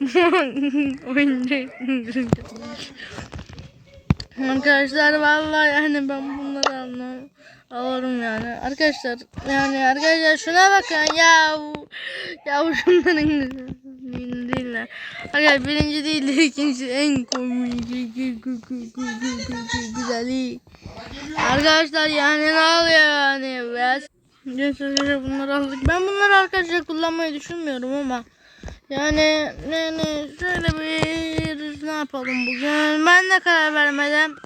Arkadaşlar vallahi yani ben bunları alırım yani. Arkadaşlar yani arkadaşlar şuna bakın ya. Ya şunların değiller. Arkadaşlar birinci değil de ikinci en komik güzeli. Arkadaşlar yani ne oluyor yani? Biraz Neyse arkadaşlar bunları aldık. Ben bunları arkadaşlar kullanmayı düşünmüyorum ama yani ne şöyle bir ne yapalım bugün? Ben de karar vermedim.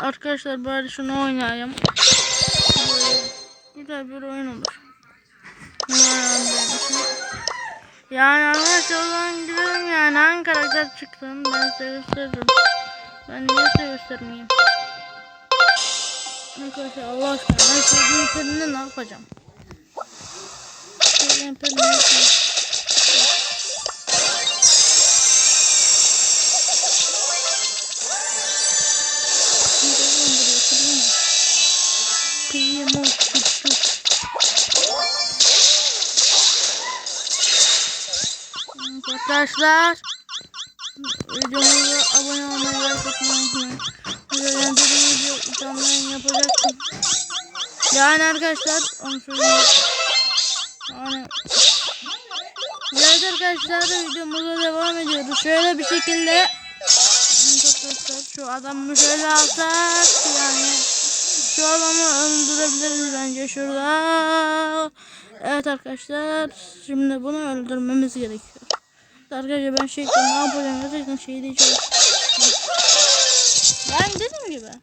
Arkadaşlar bari şunu oynayayım. Güzel bir oyun olur. Yani. Yani arkadaşlar o zaman gidelim yani hangi karakter çıktı ben size gösteririm. Ben size göstermeyeyim? Arkadaşlar Allah aşkına ben sevdiğim perinde ne yapacağım? Sevdiğim perinde ne yapacağım? Arkadaşlar videomuza Ben dediğim video canlı yayın yapacaktım. Yani arkadaşlar onu söyleyeyim. Yani Evet arkadaşlar videomuza devam ediyoruz. Şöyle bir şekilde Arkadaşlar şu adamı şöyle alsak yani şu adamı öldürebiliriz bence şurada. Evet arkadaşlar şimdi bunu öldürmemiz gerekiyor. Arkadaşlar ben şey ne yapacağım gerçekten şeyi de Arkadaşlar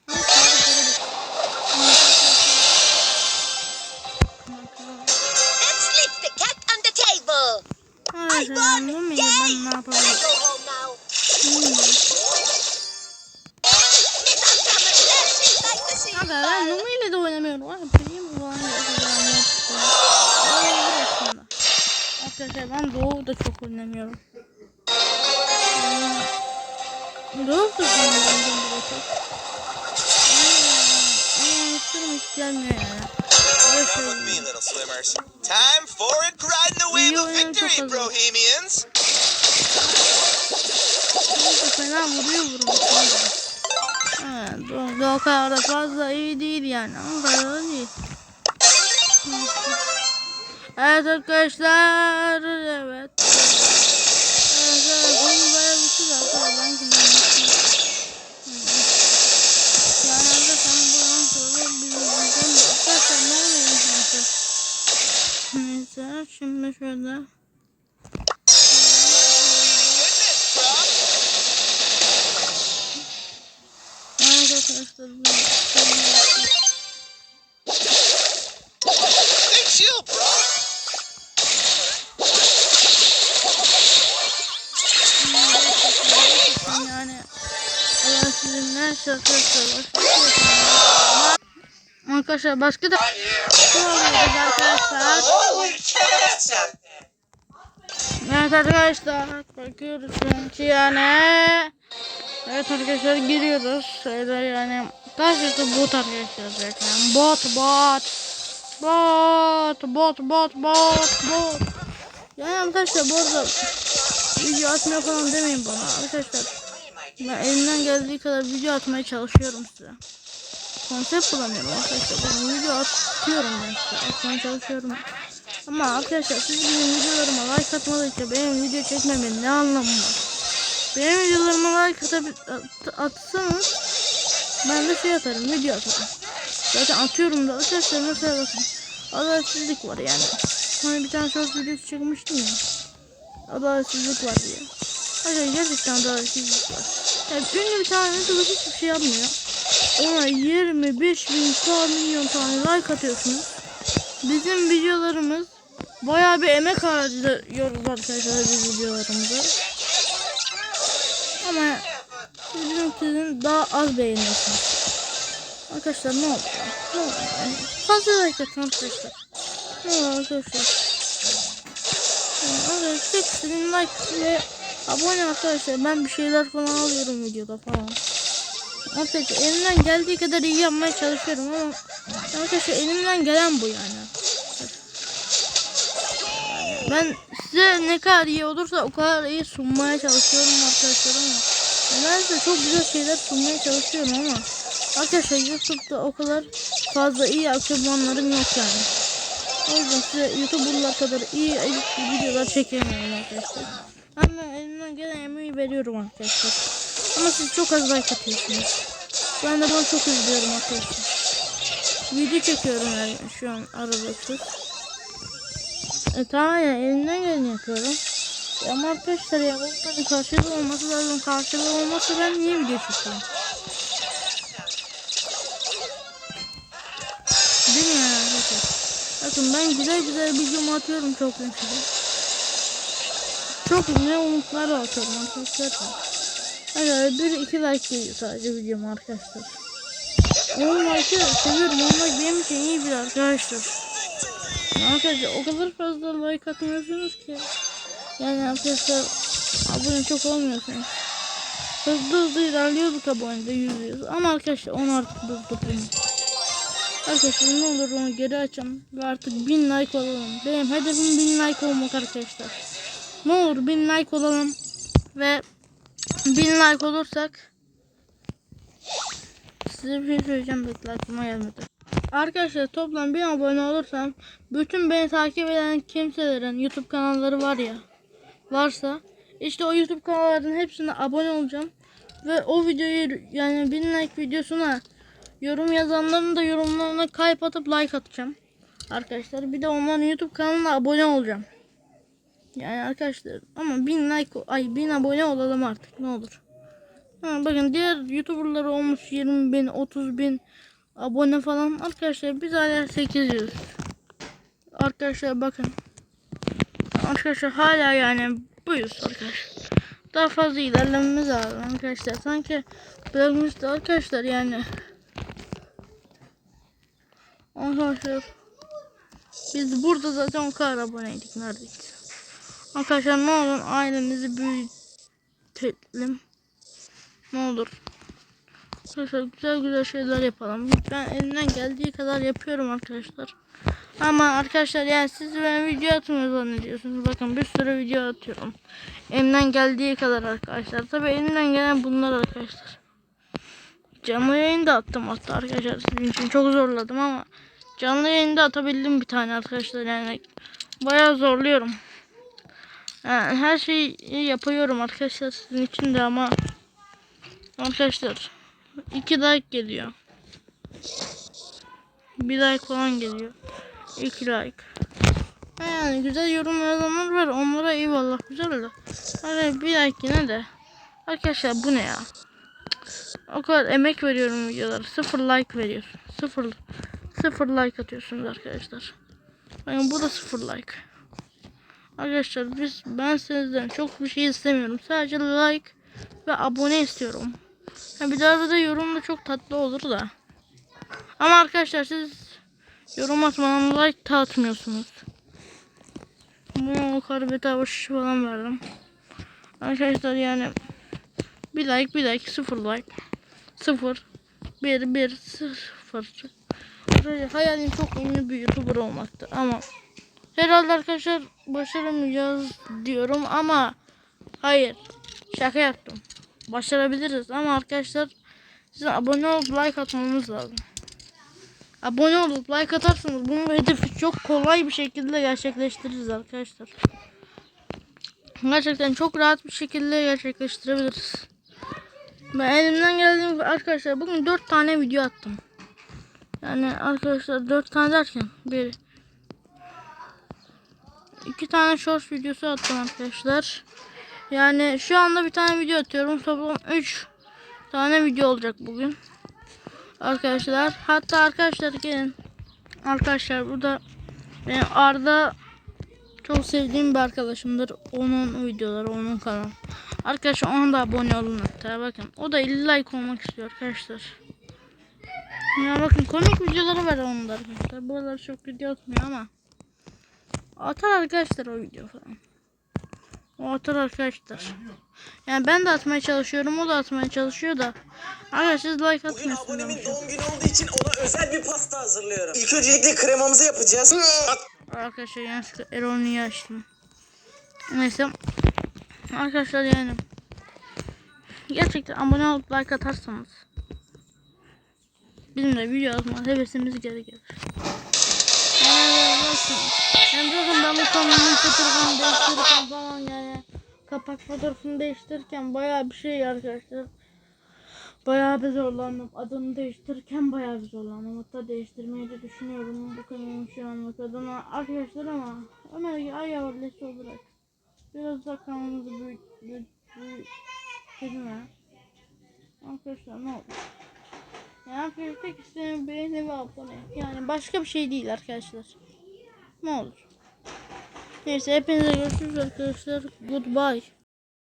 won! ben ne yapabilirim? Aga ben. Numi ile de oynamıyorum. Var benim falan aslında. Arkadaşlar ben Doğu da çok oynamıyorum. Doğu da oynamıyorum da çok. İstiyorum hiç gelmiyor with me, little swimmers. Time for a ride in the wave of victory. Bohemians. Fena vuruyor vuruyor. Evet, Doğu kadar da fazla iyi değil yani. O kadar da değil. Evet arkadaşlar. Evet şimdi şöyle. Evet arkadaşlar yani Allah sizinle şarkılar Arkadaşlar başka da ne oluyoruz arkadaşlar? Evet arkadaşlar bakıyoruz çünkü yani. Evet arkadaşlar giriyoruz. Şöyle yani Gerçekten bot arkadaşlar zaten. Bot bot. Bot bot bot bot bot. Yani arkadaşlar bu arada video atmıyor falan demeyin bana. Arkadaşlar ben elimden geldiği kadar video atmaya çalışıyorum size. Konsept bulamıyorum arkadaşlar. Ben video atıyorum ben size. Çalışıyorum. Ama arkadaşlar siz benim videolarıma like atmadıkça benim video çekmemin ne anlamı var? Benim videolarıma like atab- at- atsanız ben de şey atarım, video atarım. Zaten atıyorum da arkadaşlar mesela bakın. Adaletsizlik var yani. Hani bir tane short videosu çekmiştim ya. Adaletsizlik var diye. Hayır gerçekten adaletsizlik var. Yani ünlü bir tane YouTuber hiçbir şey yapmıyor. Ona 25 bin K milyon tane like atıyorsunuz. Bizim videolarımız bayağı bir emek harcıyoruz arkadaşlar biz videolarımızı. Ama bizim sizin daha az beğeniyorsunuz. Arkadaşlar ne oldu? Ne oldu? Fazla like atın arkadaşlar. Ne oldu arkadaşlar? Yani arkadaşlar sizin like ve abone arkadaşlar. Ben bir şeyler falan alıyorum videoda falan. Arkadaşlar elimden geldiği kadar iyi yapmaya çalışıyorum ama arkadaşlar elimden gelen bu yani. Ben size ne kadar iyi olursa o kadar iyi sunmaya çalışıyorum arkadaşlar ama nedense çok güzel şeyler sunmaya çalışıyorum ama arkadaşlar YouTube'da o kadar fazla iyi aksesuarlarım yok yani. O yüzden size YouTuber'lar kadar iyi videolar çekemiyorum arkadaşlar. Ama elimden gelen emeği veriyorum arkadaşlar. Ama siz çok az like atıyorsunuz. Ben de bunu çok üzülüyorum arkadaşlar. Video çekiyorum yani şu an aralıksız. E tamam ya elimden geleni yapıyorum. Ama arkadaşlar ya bunların karşılığı olması lazım. Karşılığı olmasa ben niye video çekiyorum? Değil mi yani arkadaşlar? Bakın ben güzel güzel videomu atıyorum çok mesela. Çok güzel umutlar atıyorum arkadaşlar. Hadi bir iki like geliyor sadece videom arkadaşlar. 10 like'ı seviyorum. 10 like benim için iyi bir arkadaşlar. Arkadaşlar o kadar fazla like atmıyorsunuz ki. Yani arkadaşlar abone çok olmuyorsunuz. Hızlı hızlı ilerliyorduk abonede yüz yüz. Ama arkadaşlar onu artık durdurdum. Arkadaşlar ne olur onu geri açalım ve artık 1000 like olalım. Benim hedefim 1000 like olmak arkadaşlar. Ne olur 1000 like olalım ve 1000 like olursak size bir şey söyleyeceğim bekle aklıma gelmedi. Arkadaşlar toplam 1000 abone olursam bütün beni takip eden kimselerin YouTube kanalları var ya varsa işte o YouTube kanallarının hepsine abone olacağım ve o videoyu yani 1000 like videosuna yorum yazanların da yorumlarına kalp atıp like atacağım. Arkadaşlar bir de onların YouTube kanalına abone olacağım. Yani arkadaşlar ama 1000 like ay 1000 abone olalım artık ne olur. Ha, bakın diğer YouTuber'lar olmuş 20 bin 30 bin abone falan. Arkadaşlar biz hala 800. Arkadaşlar bakın. Arkadaşlar hala yani buyuz arkadaşlar. Daha fazla ilerlememiz lazım arkadaşlar. Sanki bırakmıştı arkadaşlar yani. Arkadaşlar biz burada zaten o kadar aboneydik neredeyse. Arkadaşlar ne olur ailemizi büyütelim. Ne olur. Arkadaşlar güzel güzel şeyler yapalım. Ben elimden geldiği kadar yapıyorum arkadaşlar. Ama arkadaşlar yani siz ben video atmıyor zannediyorsunuz. Bakın bir sürü video atıyorum. Elimden geldiği kadar arkadaşlar. Tabii elimden gelen bunlar arkadaşlar. Canlı yayında attım hatta arkadaşlar sizin için çok zorladım ama canlı yayında atabildim bir tane arkadaşlar yani bayağı zorluyorum. Her şeyi yapıyorum arkadaşlar sizin için de ama arkadaşlar 2 like geliyor. Bir like falan geliyor. 2 like. Yani güzel yorum yazanlar var. Onlara eyvallah güzel de. Hani bir like yine de. Arkadaşlar bu ne ya? O kadar emek veriyorum videolara. Sıfır like veriyorsun. Sıfır, sıfır like atıyorsunuz arkadaşlar. Yani bu da sıfır like. Arkadaşlar biz ben sizden çok bir şey istemiyorum. Sadece like ve abone istiyorum. Ha, bir daha da yorum da çok tatlı olur da. Ama arkadaşlar siz yorum atmadan like da atmıyorsunuz. Bu karı bedava şişe falan verdim. Arkadaşlar yani bir like bir like sıfır like. Sıfır. Bir bir sıfır. Hayalim çok ünlü bir youtuber olmaktı ama herhalde arkadaşlar başaramayacağız diyorum ama hayır şaka yaptım. Başarabiliriz ama arkadaşlar sizin abone olup like atmanız lazım. Abone olup like atarsanız bunu hedefi çok kolay bir şekilde gerçekleştiririz arkadaşlar. Gerçekten çok rahat bir şekilde gerçekleştirebiliriz. Ben elimden geldiğim arkadaşlar bugün 4 tane video attım. Yani arkadaşlar 4 tane derken bir iki tane short videosu attım arkadaşlar. Yani şu anda bir tane video atıyorum. Toplam 3 tane video olacak bugün. Arkadaşlar hatta arkadaşlar gelin. Arkadaşlar burada benim Arda çok sevdiğim bir arkadaşımdır. Onun videoları, onun kanalı. Arkadaşlar ona da abone olun hatta bakın. O da 50 like olmak istiyor arkadaşlar. Ya bakın komik videoları var onun da arkadaşlar. Buralar çok video atmıyor ama. Atar arkadaşlar o video falan. O atar arkadaşlar. Yani ben de atmaya çalışıyorum. O da atmaya çalışıyor da. Arkadaşlar siz like Bugün atmıyorsunuz. abonemin doğum günü olduğu için ona özel bir pasta hazırlıyorum. İlk öncelikle kremamızı yapacağız. Arkadaşlar yanlışlıkla Eroni'yi açtım. Neyse. Arkadaşlar yani. Gerçekten abone olup like atarsanız. Bizim de video atma hevesimiz geri gelir. Yani nasıl? Yani zaten ben bu kanalın fotoğrafını değiştirirken falan yani. Kapak fotoğrafını değiştirirken bayağı bir şey arkadaşlar. Bayağı bir zorlandım. Adını değiştirirken bayağı bir zorlandım. Hatta değiştirmeyi de düşünüyorum. Bu kanalın şu anlık adına arkadaşlar ama Ömer ay ailesi olarak biraz daha kanalımızı büyüt, büyütelim ha. Arkadaşlar ne olur. Yani tek isteğim beğeni ve abone. Yani başka bir şey değil arkadaşlar. Ne olur. Neyse hepinize görüşürüz arkadaşlar. Goodbye.